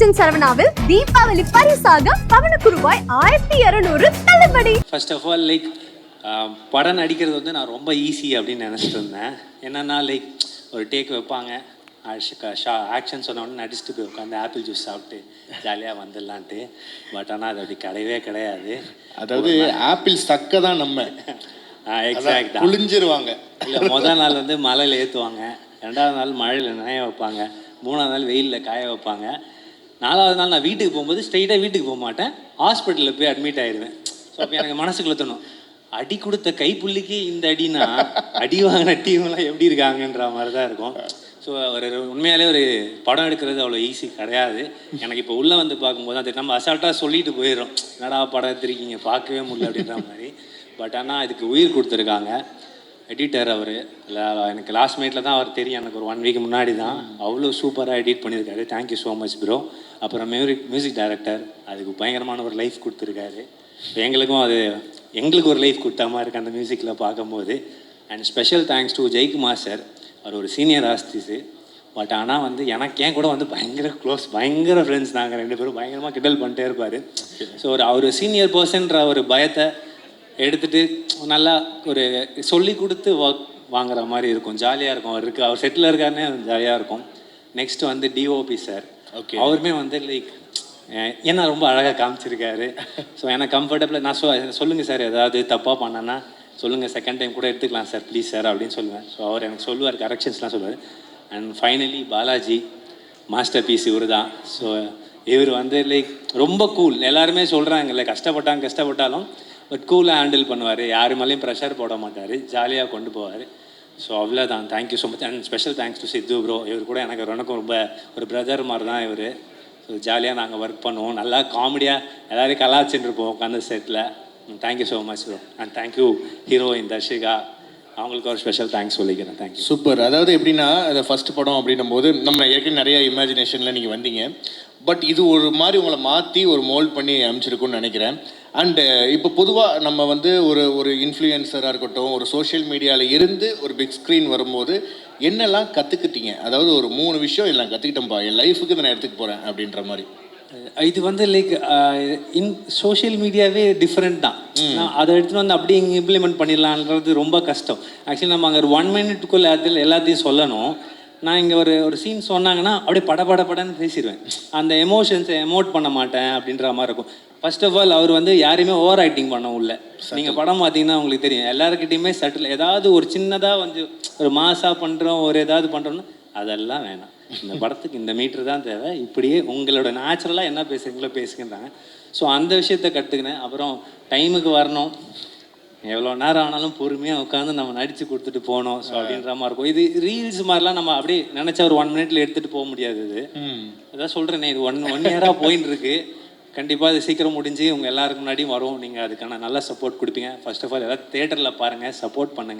ராஜன் சரவணாவில் தீபாவளி பரிசாக பவனுக்கு ரூபாய் ஆயிரத்தி இருநூறு தள்ளுபடி. ஃபர்ஸ்ட் ஆஃப் ஆல் லைக் படம் நடிக்கிறது வந்து நான் ரொம்ப ஈஸி அப்படின்னு நினச்சிட்டு இருந்தேன். என்னென்னா லைக் ஒரு டேக் வைப்பாங்க. ஆக்ஷன் சொன்ன உடனே நடிச்சுட்டு போய் உட்காந்து ஆப்பிள் ஜூஸ் சாப்பிட்டு ஜாலியாக வந்துடலான்ட்டு. பட் ஆனால் அது அப்படி கிடையவே கிடையாது. அதாவது ஆப்பிள் சக்க தான் நம்ம. எக்ஸாக்ட் புளிஞ்சிருவாங்க இல்லை முதல் நாள் வந்து மலையில் ஏற்றுவாங்க ரெண்டாவது நாள் மழையில் நனைய வைப்பாங்க. மூணாவது நாள் வெயிலில் காய வைப்பாங்க. நாலாவது நாள் நான் வீட்டுக்கு போகும்போது ஸ்ட்ரைட்டாக வீட்டுக்கு போக மாட்டேன். ஹாஸ்பிட்டலில் போய் அட்மிட் ஆயிடுவேன் ஸோ அப்போ எனக்கு மனசுக்குள்ள தோணும் அடி கொடுத்த கைப்புள்ளிக்கு இந்த அடினா அடி வாங்கின டீம்லாம் எப்படி இருக்காங்கன்ற மாதிரி தான் இருக்கும். ஸோ ஒரு உண்மையாலே ஒரு படம் எடுக்கிறது அவ்வளோ ஈஸி கிடையாது. எனக்கு இப்போ உள்ளே வந்து பார்க்கும்போது அது நம்ம அசால்ட்டாக சொல்லிட்டு போயிடுறோம். என்னடா படம் எடுத்துருக்கீங்க? பார்க்கவே முடியல அப்படின்ற மாதிரி. பட் ஆனால் இதுக்கு உயிர் கொடுத்துருக்காங்க. எடிட்டர் அவர். எனக்கு லாஸ்ட் மினிட்ல தான் அவர் தெரியும். எனக்கு ஒரு ஒன் வீக் முன்னாடி தான். அவ்வளோ சூப்பராக எடிட் பண்ணியிருக்காரு thank you so much bro அப்புறம் மியூசிக் மியூசிக் டைரக்டர் அதுக்கு பயங்கரமான ஒரு லைஃப் கொடுத்துருக்காரு. எங்களுக்கும் அது எங்களுக்கு ஒரு லைஃப் கொடுத்த மாதிரி இருக்கு அந்த மியூசிக்கில் பார்க்கும்போது. And special thanks to Jaikumar sir அவர் ஒரு சீனியர் ஆஸ்திஸு பட் ஆனால் வந்து எனக்கு ஏன் கூட வந்து பயங்கர க்ளோஸ் பயங்கர ஃப்ரெண்ட்ஸ் நாங்கள் ரெண்டு பேரும். பயங்கரமாக கிண்டல் பண்ணிட்டே இருப்பார். ஸோ ஒரு அவர் சீனியர் பர்சன்ற ஒரு பயத்தை எடுத்துட்டு நல்லா ஒரு சொல்லி கொடுத்து ஒர்க் வாங்குற மாதிரி இருக்கும். ஜாலியாக இருக்கும். அவர் இருக்கு அவர் செட்டில் இருக்காருன்னே ஜாலியாக இருக்கும். நெக்ஸ்ட் வந்து டிஓபி சார் Okay. அவருமே வந்து லைக் என்ன ரொம்ப அழகாக காமிச்சிருக்காரு. ஸோ எனக்கு கம்ஃபர்டபுளாக நான் சொ சொல்லுங்கள் சார் ஏதாவது தப்பாக பண்ணேன்னா சொல்லுங்கள் செகண்ட் டைம் கூட எடுத்துக்கலாம் சார் ப்ளீஸ் சார் அப்படின்னு சொல்லுவேன். ஸோ அவர் எனக்கு சொல்லுவார் கரெக்ஷன்ஸ்லாம் சொல்லுவார். அண்ட் ஃபைனலி பாலாஜி மாஸ்டர் பீஸ் இவர் தான் ஸோ இவர் வந்து லைக் ரொம்ப கூல் எல்லாருமே சொல்கிறாங்கல்ல கஷ்டப்பட்டாங்க கஷ்டப்பட்டாலும் பட் கூலாக ஹேண்டில் பண்ணுவார். யாரு மேலேயும் ப்ரெஷர் போட மாட்டார். ஜாலியாக கொண்டு போவார். ஸோ அவ்வளோதான் thank you so much and special thanks to Sidhu bro இவர் கூட எனக்கு எனக்கும் ரொம்ப ஒரு பிரதர் மாதிரி தான் இவர் ஸோ ஜாலியாக நாங்கள் ஒர்க் பண்ணுவோம். நல்லா காமெடியாக எல்லோரும் கலாச்சின்னு இருப்போம் உட்காந்து settle thank you so much bro and thank you heroine Dharshika. அவங்களுக்கு ஒரு ஸ்பெஷல் தேங்க்ஸ் சொல்லிக்கிறேன். தேங்க்யூ சூப்பர் அதாவது எப்படின்னா அதை ஃபஸ்ட் படம் அப்படின்னும் போது நம்ம ஏற்கனவே நிறைய இமேஜினேஷனில் நீங்கள் வந்தீங்க. பட் இது ஒரு மாதிரி உங்களை மாற்றி ஒரு மோல்ட் பண்ணி அமைச்சிருக்கும்னு நினைக்கிறேன். அண்டு இப்போ பொதுவாக நம்ம வந்து ஒரு ஒரு இன்ஃப்ளூயன்சராக இருக்கட்டும் ஒரு சோஷியல் மீடியாவில் இருந்து ஒரு பிக் ஸ்க்ரீன் வரும்போது என்னெல்லாம் கற்றுக்கிட்டீங்க அதாவது ஒரு மூணு விஷயம் எல்லாம் கற்றுக்கிட்டோம்ப்பா என் லைஃபுக்கு இதை நான் எடுத்துக்க போகிறேன் அப்படின்ற மாதிரி. இது வந்து லைக் இன் சோஷியல் மீடியாவே டிஃப்ரெண்ட் தான். அதை எடுத்துகிட்டு வந்து அப்படியே இங்கே இம்ப்ளிமெண்ட் பண்ணிடலான்றது ரொம்ப கஷ்டம். ஆக்சுவலி நம்ம அங்கே ஒரு ஒன் மினிட்டுக்குள்ளே அதில் எல்லாத்தையும் சொல்லணும். நான் இங்கே ஒரு ஒரு சீன் சொன்னாங்கன்னா அப்படியே பட பட படன்னு பேசிடுவேன் அந்த எமோஷன்ஸை எமோட் பண்ண மாட்டேன் அப்படின்ற மாதிரி இருக்கும். ஃபர்ஸ்ட் ஆஃப் ஆல் அவர் வந்து யாரையுமே ஓவர் ஆக்டிங் பண்ண உள்ள. நீங்கள் படம் பார்த்தீங்கன்னா உங்களுக்கு தெரியும். எல்லாருக்கிட்டையுமே சட்டில் ஏதாவது ஒரு சின்னதாக வந்து ஒரு மாசாக பண்ணுறோம் ஒரு ஏதாவது பண்ணுறோம்னா அதெல்லாம் வேணாம். இந்த படத்துக்கு இந்த மீட்ரு தான் தேவை. இப்படியே உங்களோட நேச்சுரலாக என்ன பேசுறீங்களோ பேசுகின்றாங்க ஸோ அந்த விஷயத்த கற்றுக்கினேன் அப்புறம் டைமுக்கு வரணும். எவ்வளோ நேரம் ஆனாலும் பொறுமையாக உட்காந்து நம்ம நடித்து கொடுத்துட்டு போகணும் ஸோ அப்படின்ற மாதிரி இருக்கும். இது ரீல்ஸ் மாதிரிலாம் நம்ம அப்படியே நினச்சா ஒரு ஒன் மினிட்ல எடுத்துகிட்டு போக முடியாது இது. அதான் சொல்கிறேனே இது ஒன் ஒன் இயராக போயின்னு இருக்கு கண்டிப்பாக இது சீக்கிரம் முடிஞ்சு உங்கள் எல்லாருக்கு முன்னாடியும் வரும். நீங்கள் அதுக்கான நல்ல சப்போர்ட் கொடுப்பீங்க. ஃபர்ஸ்ட் ஆஃப் ஆல் எல்லாம் தேட்டரில் பாருங்கள் சப்போர்ட் பண்ணுங்கள்